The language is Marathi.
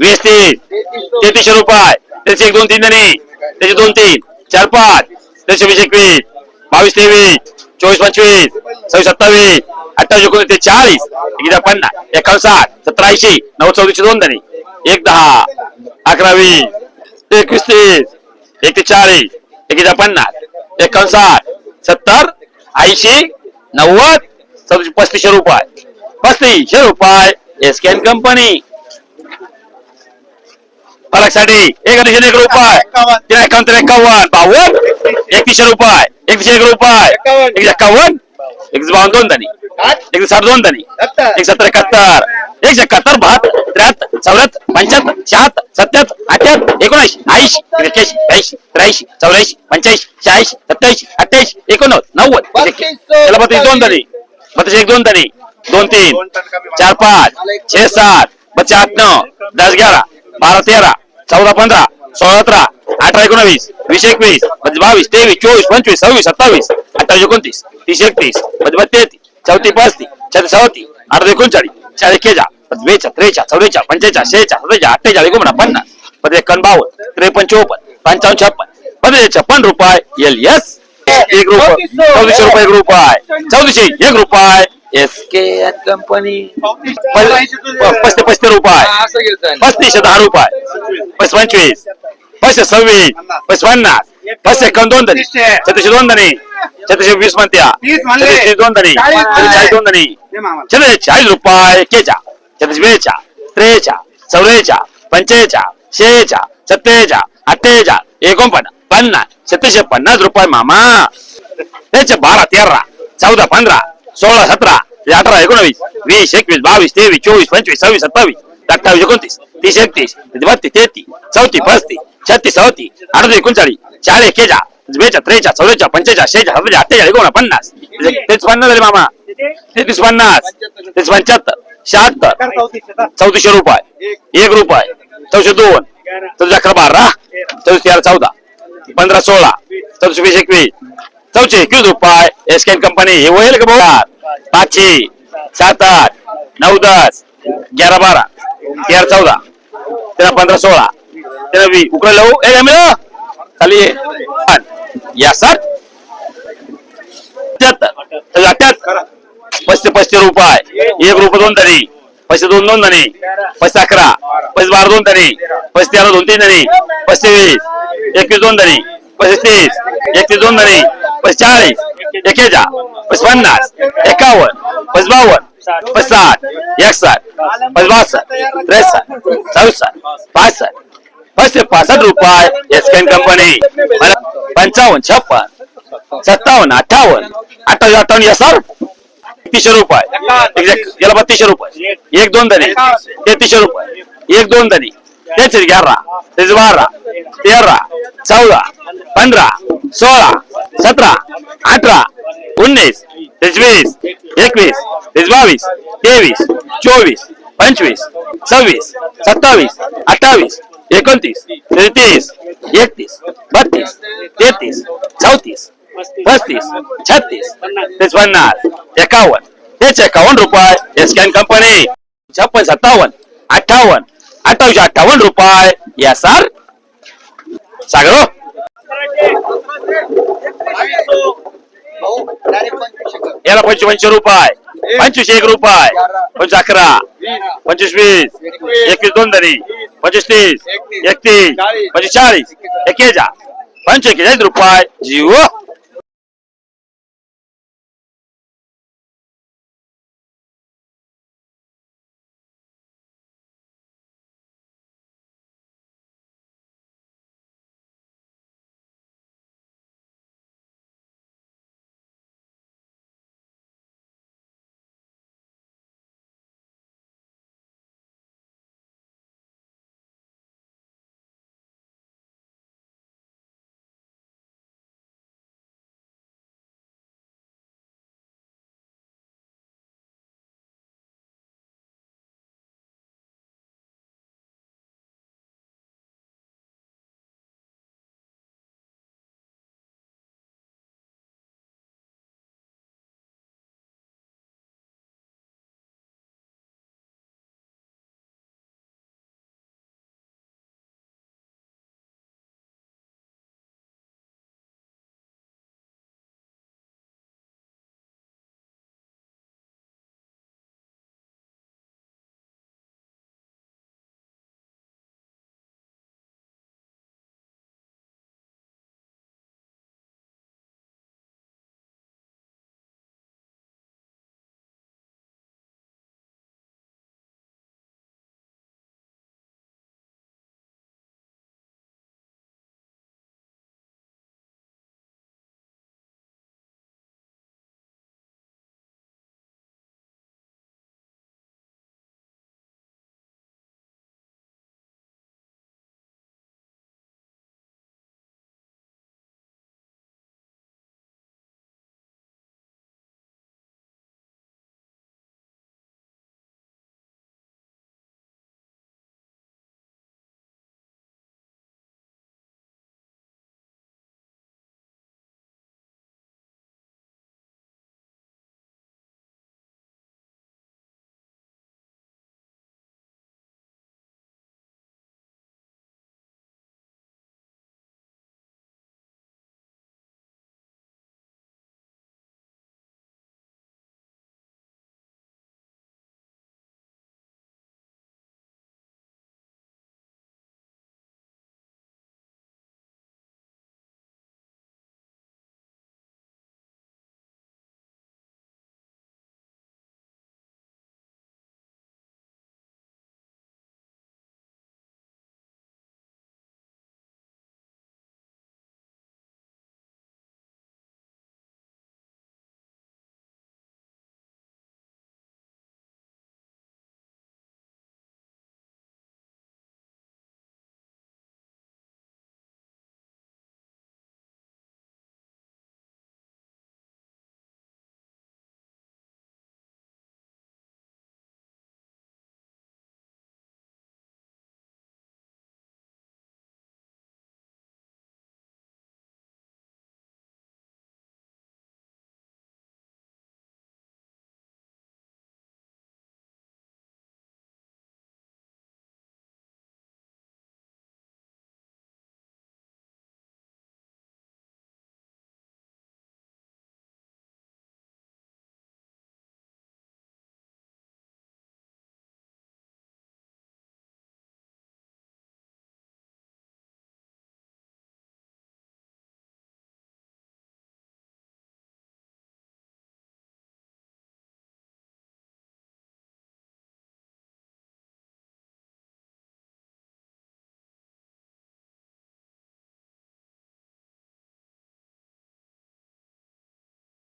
वीस तीस तेहतीसशे रुपये. त्याचे एक दोन तीन जणी. त्याचे दोन तीन. चार पाच. त्याचे वीस एकवीस. बावीस तेवीस. चोवीस पंचवीस. सव्वीस सत्तावीस. अठ्ठावीस एकोणीस ते चाळीस. एकदा पन्नास. एकावन्न साठ. सतरा ऐंशी. नऊ चौतीसशे दोन जणी. एक दहा. अकरा वीस. एकवीस तीस. एक ते चाळीस. एकदा पन्नास. एकावन्न साठ. सत्तर ऐंशी. नव्वद. चौतीस पस्तीसशे रुपये. पस्तीसशे रुपये. एसकेन कंपनी फरकसाठी एक अडीचशे एक रुपये. तीन एकावन्न तीन एकावन्न. बावन्न एकतीसशे रुपये. एकतीसशे एक रुपये. एक एकावन्न. एक बावन्न दोन धनी. एक साठ दोन धनी. एक सत्तर एकाहत्तर. एकशे एकाहत्तर बहात्तर त्र्याहत्तर चौऱ्याहत्तर पंच्याहत्तर शहात्तर सत्याहत्तर अठ्याहत्तर एकोणऐंशी ऐंशी एक्क्याऐंशी ब्याऐंशी त्र्याऐंशी चौऱ्याऐंशी पंच्याऐंशी शहाऐंशी सत्याऐंशी अठ्ठ्याऐंशी एकोणनव्वद नव्वद. त्याला बत्तीस दोन धनी. बत्तीस एक दोन तरी. दोन तीन चार पाच छे सात बच्चे आठ नऊ दस ग्यारा बारा तेरा चौदा पंधरा सोळा सतरा अठरा एकोणावीस वीस एकवीस पंचवीस बावीस तेवीस चोवीस पंचवीस सव्वीस सत्तावीस अठ्ठावीस एकोणतीस तीस एकतीस म्हणजे पंचवीस तेहतीस चौथी पस्तीस छत्तीस सवतीस अठरा एकोणचाळीस चार एकेचा बेचाळ त्रेचा चौवेचाळ पंचेचाळ शेचा सत्तेचा अठ्ठेचाळीस एकोणा पन्नास पदे एकावन्न बावन्न त्रेपन्न चोपन्न पंचावन्न छप्पन पदे छप्पन रुपये एल एस एक रुपये. चौतीसशे रुपये एक रुपये. चौतीसशे एक रुपये. एस के कंपनी पस्तीस पस्तीस रुपये. पस्तीसशे दहा रुपये. पस्तीस पंचवीस. पस्तीस सव्वीस. पस्तीस पन्नास. पस्तीस एकावन्न दोन धनी छत्तीसशे दोन धनी छत्तीसशे वीस म्हणत्या. छत्तीसशे दोन धनी चाळीस दोन धनी दे मामा. छत्तीस चाळीस रुपये केचा. छत्तीस बेचा त्रेचा चौरेचा पंचेचा शेचा सत्तेचा अठ्ठेचा एकोणपन्नास. पन्नास. छत्तीसशे पन्नास रुपये मामा. त्याचे बारा तेरा चौदा पंधरा सोळा सतरा अठरा एकोणवीस वीस एकवीस बावीस तेवीस चोवीस पंचवीस सव्वीस सत्तावीस अठ्ठावीस एकोणतीस तीस एकतीस बत्तीस तेहतीस चौतीस पस्तीस छत्तीस चौतीस अडतीस एकोणचाळीस चाळीस एकेचा बेचा त्रेचा चौदा पंचेचा शेचा सत्तेचा अठ्ठेचाळीस एकोणा पन्नास म्हणजे तेच पन्नास झाले मामा. तेहतीस पन्नास. तेच पंच्याहत्तर शहात्तर चौतीसशे रुपये. एक रुपये. चौशे दोन. चौशे अकरा बारा. चौशे तेरा चौदा. पंधरा सोळा. चौशे वीस एकवीस. चौशे एकवीस रुपये. एसकेन कंपनी हे होईल का भाऊ पाचशे सात आठ नऊ दस ग्यारा बारा तेरा चौदा. तेरा पंधरा सोळा. तेरा वीस उकडे लावू. ए मिळो खाली या. सर. पस्ते पस्ते पस्तीस पस्तीस रुपये. एक रुपये दोन तरी पैसे दोन दोन धनी. पैसे अकरा. पस्तीस बारा दोन तरी पस्तीस आला दोन तीन तरी पस्तीस एकवीस दोन तरी पस्तीस तीस एकतीस दोन तरी पस्तीस एकेचा पस्तीस पन्नास एकावन्न पस्तीस बावन्न पस्तीस साठ एकसष्ट पस्तीस बासष्ट त्रेसष्ट चौसष्ट पासष्ट पस्तीस पासष्ट रुपये एसकेन कंपनी पंचावन्न छप्पन सत्तावन्न अठ्ठावन्न अठ्ठावीस अठ्ठावन्न या सर तीसशे रुपये. याला बत्तीसशे रुपये. एक दोन तरी. तेहतीसशे रुपये. एक दोन धनी त्याचे ग्यारा त्याचे बारा तेरा चौदा पंधरा सोळा सतरा अठरा उन्नीस त्याचे वीस एकवीस त्याचे बावीस तेवीस चोवीस पंचवीस सव्वीस सत्तावीस अठ्ठावीस एकोणतीस त्याचे तीस एकतीस बत्तीस तेहतीस चौतीस पस्तीस छत्तीस तेच पन्नास एकावन्न तेच एकावन्न रुपये एसकॅन कंपनी छप्पन सत्तावन्न अठ्ठावन्न अठ्ठावीसशे अठ्ठावन्न रुपये. या सर सागर. हो. याला पंचवीसशे रुपये. पंचवीस एक रुपये. पंचवीस अकरा. पंचवीस वीस. एकवीस दोन धरी पंचवीस तीस. एकतीस. पंचवीस चाळीस. एकेचा पंचवीस रुपये. जिओ